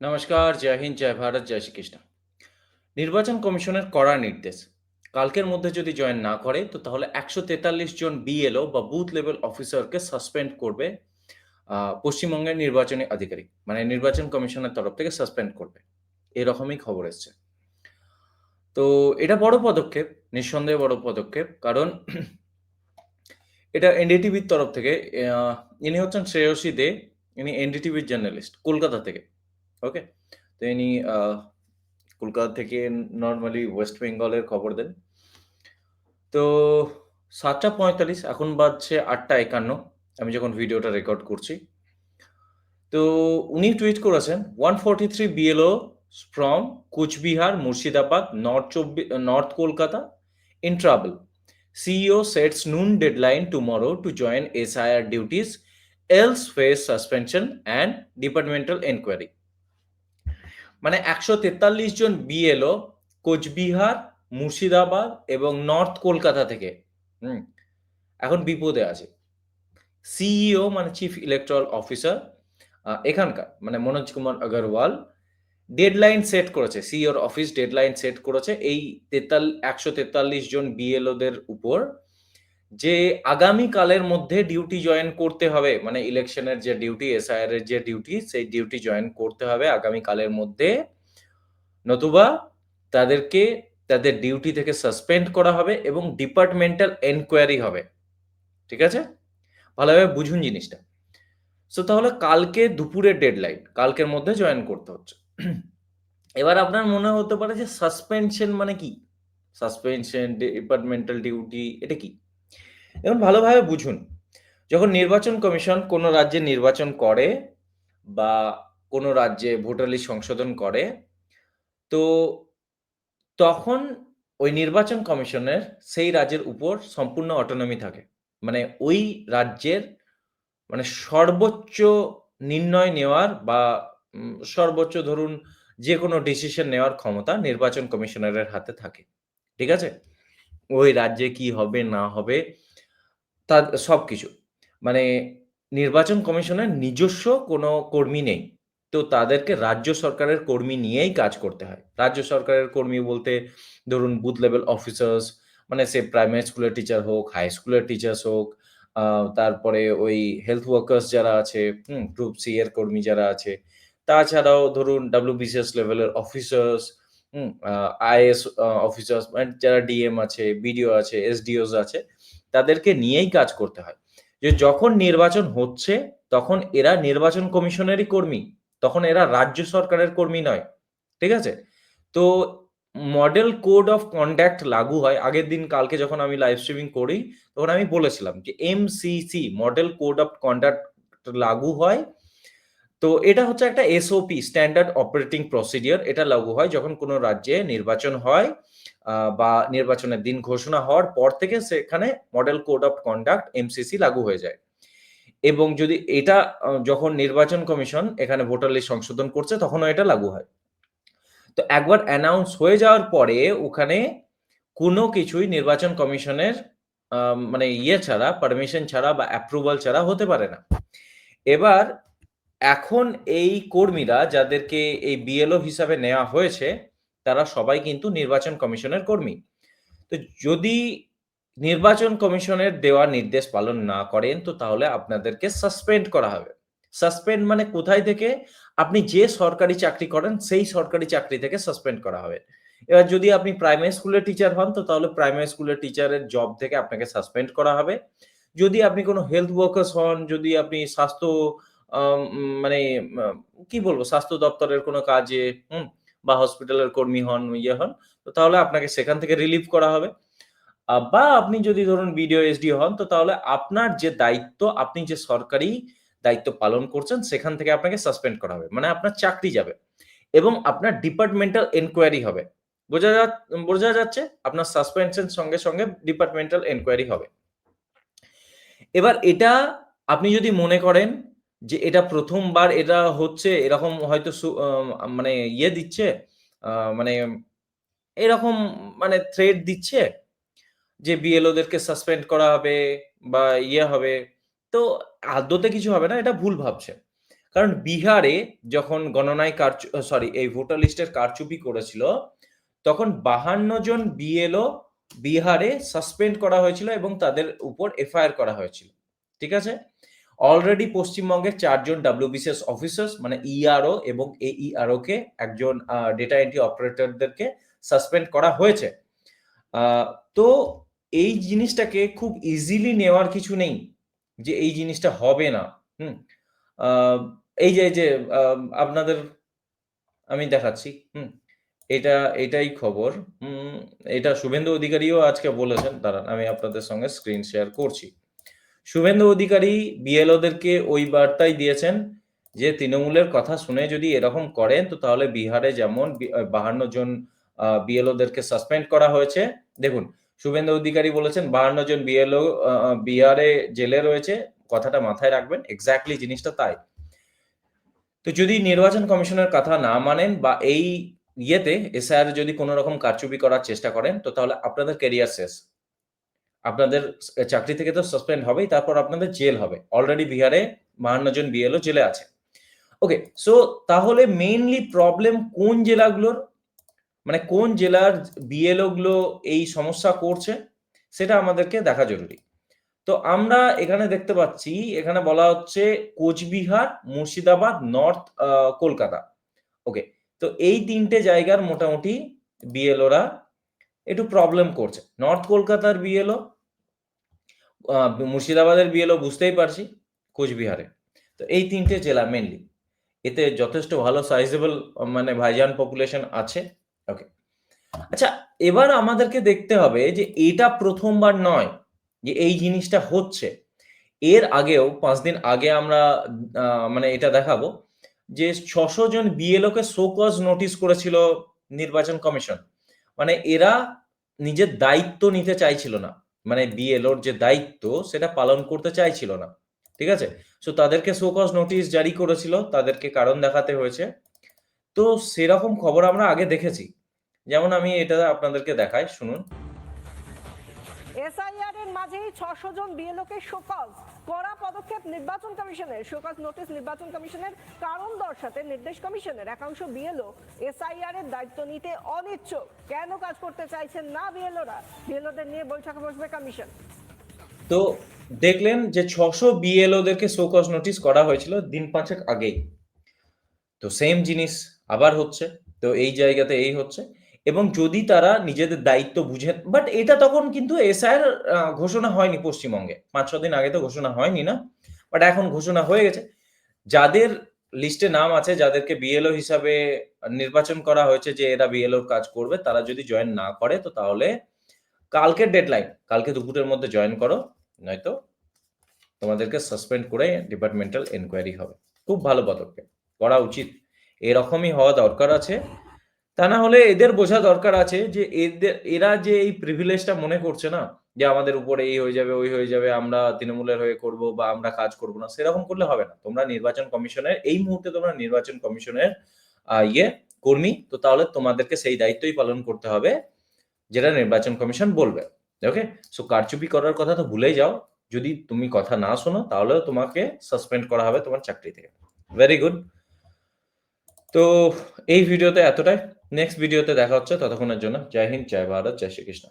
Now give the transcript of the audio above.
নমস্কার, জয় হিন্দ, জয় ভারত, জয় শ্রীকৃষ্ণ। নির্বাচন কমিশনের কড়া নির্দেশ। কালকের মধ্যে যদি জয়েন না করে তো তাহলে ১৪৩ জন বিএলও বা বুথ লেভেল অফিসারকে সাসপেন্ড করবে পশ্চিমবঙ্গের নির্বাচনী আধিকারিক। মানে নির্বাচন কমিশনের তরফ থেকে সাসপেন্ড করবে। এরকমই খবর এসছে। তো এটা বড় পদক্ষেপ, নিঃসন্দেহে বড় পদক্ষেপ। কারণ এটা এনডিটিভির তরফ থেকে ইনি হচ্ছেন শ্রেয়সী দে। ইনি এনডিটিভির জার্নালিস্ট কলকাতা থেকে। ওকে তো ইনি কলকাতা থেকে নর্মালি ওয়েস্ট বেঙ্গলের খবর দেন। তো সাতটা পঁয়তাল্লিশ, এখন বাজছে আটটা একান্ন। আমি যখন ভিডিওটা রেকর্ড করছি। তো উনি টুইট করেছেন one forty three BLO from Coochbehar Murshidabad north চব্বিশ north Kolkata in travel CEO sets noon deadline tomorrow to join S I R duties else face suspension and departmental enquiry মানে ১৪৩ জন BLO Coochbehar, Murshidabad এবং north Kolkata থেকে হুম, এখন বিপদে আছে। CEO মানে chief electoral officer এখানকার মানে মনোজ কুমার আগরওয়াল ডেডলাইন সেট করেছে। সিইওর অফিস ডেডলাইন সেট করেছে এই তেতাল ১৪৩ জন বিএলওদের উপর যে আগামীকালের মধ্যে ডিউটি জয়েন করতে হবে। মানে ইলেকশনের যে ডিউটি, এসআইআর এর যে ডিউটি সেই ডিউটি জয়েন করতে হবে আগামীকালের মধ্যে। নতুবা তাদেরকে তাদের ডিউটি থেকে সাসপেন্ড করা হবে এবং ডিপার্টমেন্টাল এনকোয়ারি হবে। ঠিক আছে? ভালোভাবে বুঝুন জিনিসটা। সো তাহলে কালকে দুপুরের ডেডলাইন। কালকের মধ্যে জয়েন করতে হচ্ছে। এবার আপনার মনে হতে পারে যে সাসপেনশন মানে কি? সাসপেনশন, ডিপার্টমেন্টাল ডিউটি এটা কি? এখন ভালোভাবে বুঝুন। যখন নির্বাচন কমিশন কোন রাজ্যে নির্বাচন করে বা কোন রাজ্যে ভোটার লিস্ট সংশোধন করে, তো তখন ওই নির্বাচন কমিশনের সেই রাজ্যের উপর সম্পূর্ণ অটোনমি থাকে। মানে ওই রাজ্যের মানে সর্বোচ্চ নির্ণয় নেওয়ার বা সর্বোচ্চ ধরুন যে কোনো ডিসিশন নেওয়ার ক্ষমতা নির্বাচন কমিশনারের হাতে থাকে। ঠিক আছে? ওই রাজ্যে কি হবে না হবে তা সবকিছু। মানে নির্বাচন কমিশনের নিজস্ব কোনো কর্মী নেই। তো তাদেরকে রাজ্য সরকারের কর্মী নিয়েই কাজ করতে হয়। রাজ্য সরকারের কর্মী বলতে ধরুন বুথ লেভেল অফিসার্স মানে সে প্রাইমারি স্কুলের টিচার হোক, হাই স্কুলের টিচার্স হোক, তারপরে ওই হেলথ ওয়ার্কার্স যারা আছে, হুম? গ্রুপ সি এর কর্মী যারা আছে। তাছাড়াও ধরুন WBCS লেভেলের অফিসার্স, হুম? আ আইএএস আ অফিসার্স মানে যারা ডিএম আছে, বিডিও আছে, এসডিওস আছে, তাদেরকে নিয়েই কাজ করতে হয়। যে যখন নির্বাচন হচ্ছে তখন এরা নির্বাচন কমিশনেরই কর্মী। তখন এরা রাজ্য সরকারের কর্মী নয়। ঠিক আছে? তো মডেল কোড অফ কন্ডাক্ট লাগু হয়। আগের দিন কালকে যখন আমি লাইভ স্ট্রিমিং করি, তখন আমি বলেছিলাম যে MCC model code of conduct লাগু হয়। তো এটা হচ্ছে একটা এসওপি স্ট্যান্ডার্ড অপারেটিং প্রসিডিউর এটা লাগু হয় যখন কোন রাজ্যে নির্বাচন হয় বা নির্বাচনের দিন ঘোষণা হওয়ার পর থেকে সেখানে model code of conduct MCC লাগু হয়ে যায়। এবং যদি এটা যখন নির্বাচন কমিশন এখানে ভোটার লিস্ট সংশোধন করছে, তখনও এটা লাগু হয়। তো একবার অ্যানাউন্স হয়ে যাওয়ার পরে ওখানে কোনো কিছুই নির্বাচন কমিশনের মানে ইয়ে ছাড়া পারমিশন ছাড়া বা অ্যাপ্রুভাল ছাড়া হতে পারে না। এবার এখন এই কর্মীরা যাদেরকে এই বিএলও হিসাবে নেওয়া হয়েছে, তারা সবাই কিন্তু নির্বাচন কমিশনের কর্মী। তো যদি নির্বাচন কমিশনের দেওয়া নির্দেশ পালন না করেন তো তাহলে আপনাদেরকে সাসপেন্ড করা হবে। সাসপেন্ড মানে কোথায় থেকে? আপনি যে সরকারি চাকরি করেন সেই সরকারি চাকরি থেকে সাসপেন্ড করা হবে। এবার যদি আপনি প্রাইমারি স্কুলের টিচার হন তো তাহলে প্রাইমারি স্কুলের টিচারের জব থেকে আপনাকে সাসপেন্ড করা হবে। যদি আপনি কোনো হেলথ ওয়ার্কার্স হন, যদি আপনি স্বাস্থ্য মানে কি বলব? স্বাস্থ্য দপ্তরের কোনো কাজে, হুম? বা হসপিটালের কর্মী হন, ইয়ে হন, তো তাহলে আপনাকে সেখান থেকে রিলিভ করা হবে। বা আপনি যদি ধরুন বিডিও, এসডিও হন তো তাহলে আপনার যে দায়িত্ব, আপনি যে সরকারি দায়িত্ব পালন করছেন সেখান থেকে আপনাকে সাসপেন্ড করা হবে। মানে আপনার চাকরি যাবে। এবং আপনার ডিপার্টমেন্টাল এনকোয়ারি হবে। বোঝা যা বোঝা যাচ্ছে? আপনার সাসপেনশন সঙ্গে, সঙ্গে ডিপার্টমেন্টাল এনকোয়ারি হবে। এবার এটা আপনি যদি মনে করেন যে এটা প্রথমবার এটা হচ্ছে এরকম হয়তো মানে ইয়ে দিচ্ছে মানে এরকম মানে থ্রেড দিচ্ছে যে বিএলওদেরকে সাসপেন্ড করা হবে বা ইয়ে হবে। তো আদতে কিছু হবে না। এটা ভুল ভাবছে কারণ বিহারে যখন গণনায় কারচু সরি এই ভোটার লিস্টের কারচুপি করেছিল, তখন 52 জন বিএলও বিহারে সাসপেন্ড করা হয়েছিল এবং তাদের উপর এফআইআর করা হয়েছিল। ঠিক আছে? অলরেডি পশ্চিমবঙ্গের ৪ জন WBCS অফিসার্স মানে ইআরও এবং AERO কে একজন ডেটা এন্ট্রি অপারেটরদেরকে সাসপেন্ড করা হয়েছে। তো এই জিনিসটাকে খুব ইজিলি নেওয়ার কিছু নেই। যে এই জিনিসটা হবে না। হুম? এই যে, যে আপনাদের আমি দেখাচ্ছি। হুম? এটা এটাই খবর। হুম, এটা শুভেন্দু অধিকারীও আজকে বলেছেন। দাঁড়ান আমি আপনাদের সঙ্গে স্ক্রিন শেয়ার করছি। শুভেন্দু অধিকারী বিএলওদেরকে ওই বার্তাই দিয়েছেন যে, তৃণমূলের কথা শুনে যদি এরকম করেন তো তাহলে বিহারে যেমন বাহান্ন জন বিএলওদেরকে সাসপেন্ড করা হয়েছে। দেখুন, শুভেন্দু অধিকারী বলেছেন 52 জন বিএলও বিহারে জেলে রয়েছে। কথাটা মাথায় রাখবেন। এক্সাক্টলি জিনিসটা তাই। তো যদি নির্বাচন কমিশনের কথা না মানেন বা এই ইয়েতে এসআইআর যদি কোন রকম কারচুপি করার চেষ্টা করেন তো তাহলে আপনাদের ক্যারিয়ার শেষ। আপনাদের চাকরি থেকে তো সাসপেন্ড হবেই, তারপর আপনাদের জেল হবে। অলরেডি বিহারে 52 জন বিএলও জেলে আছে। ওকে, সো তাহলে মেইনলি প্রবলেম কোন জেলাগুলোর? মানে কোন জেলার বিএলও গুলো এই সমস্যা করছে? সেটা আমাদেরকে দেখা জরুরি। তো আমরা এখানে দেখতে পাচ্ছি, এখানে বলা হচ্ছে কোচবিহার, মুর্শিদাবাদ, নর্থ কলকাতা। ওকে, তো এই তিনটে জায়গার মোটামুটি বিএলওরা একটু প্রবলেম করছে। নর্থ কলকাতার বিএলও মুর্শিদাবাদের বিএলও বুঝতেই পারছি, কোচবিহারে। তো এই তিনটে জেলা মেনলি এতে যথেষ্ট ভালো সাইজেবল মানে ভাইজান পপুলেশন আছে। ওকে। আচ্ছা, এবার আমাদেরকে দেখতে হবে যে এটা প্রথমবার নয় যে এই জিনিসটা হচ্ছে। এর আগেও পাঁচ দিন আগে আমরা মানে এটা দেখাবো যে ছশো জন বিএলওকে শো কজ নোটিস করেছিল নির্বাচন কমিশন। মানে এরা নিজের দায়িত্ব নিতে চাইছিল না। মানে বিএলওর যে দায়িত্ব, সেটা পালন করতে চাইছিল না। ঠিক আছে? সো তাদেরকে শো নোটিশ জারি করেছিল। তাদেরকে কারণ দেখাতে হয়েছে। তো সেরকম খবর আমরা আগে দেখেছি। যেমন আমি এটা আপনাদেরকে দেখাই, শুনুন। এসআইআর এর মাঝেই ৬০০ জন বিএলওকে শোকজ। কড়া পদক্ষেপ নির্বাচন কমিশনের। শোকজ নোটিশ নির্বাচন কমিশনের কারণ দর্শাতে নির্দেশ কমিশনের। একাংশ বিএলও এসআইআর এর দায়িত্ব নিতে অনিচ্ছুক। কেন কাজ করতে চাইছেন না বিএলওরা বিএলওদের নিয়ে বৈঠকে বসবে কমিশন। তো দেখলেন যে ৬০০ বিএলওদেরকে শো কজ নোটিস করা হয়েছিল দিন ৫ এক আগেই। তো সেম জিনিস আবার হচ্ছে। তো এই জায়গাতে এই হচ্ছে। এবং যদি তারা নিজেদের দায়িত্ব বুঝে বাট এটা তখন কিন্তু এসআইআর আ ঘোষণা হয়নি পশ্চিমবঙ্গে। ৫-৬ দিন আগে তো ঘোষণা হয়নি না? বাট এখন ঘোষণা হয়ে গেছে। যাদের লিস্টে নাম আছে, যাদেরকে বিএলও হিসাবে নির্বাচন করা হয়েছে যে এরা বিএলওর কাজ করবে, তারা যদি জয়েন না করে তো তাহলে কালকের ডেডলাইন। কালকে দুপুরের মধ্যে জয়েন করো। নয়তো তোমাদেরকে সাসপেন্ড করে ডিপার্টমেন্টাল এনকোয়ারি হবে। খুব ভালো পদক্ষেপ। করা উচিত। এরকমই হওয়া দরকার আছে। তা না হলে এদের বোঝা দরকার আছে যে এদের এরা যে এই প্রিভিলেজটা মনে করছে না যে আমাদের উপরে এই হয়ে যাবে, ওই হয়ে যাবে, আমরা তৃণমূলের হয়ে করব বা আমরা কাজ করব না। সেরকম করলে হবে না। তোমরা নির্বাচন কমিশনের এই মুহূর্তে তোমরা নির্বাচন কমিশনের ইয়ে কর্মী। তো তাহলে তোমাদেরকে সেই দায়িত্বই পালন করতে হবে যেটা নির্বাচন কমিশন বলবে। ওকে? সো কারচুপি করার কথা তো ভুলেই যাও। যদি তুমি কথা না শোনো তাহলেও তোমাকে সাসপেন্ড করা হবে তোমার চাকরি থেকে। Very good. তো এই ভিডিওতে এতটাই। নেক্সট ভিডিওতে দেখা হচ্ছে। ততক্ষণের জন্য জয় হিন্দ, জয় ভারত, জয় শ্রীকৃষ্ণ।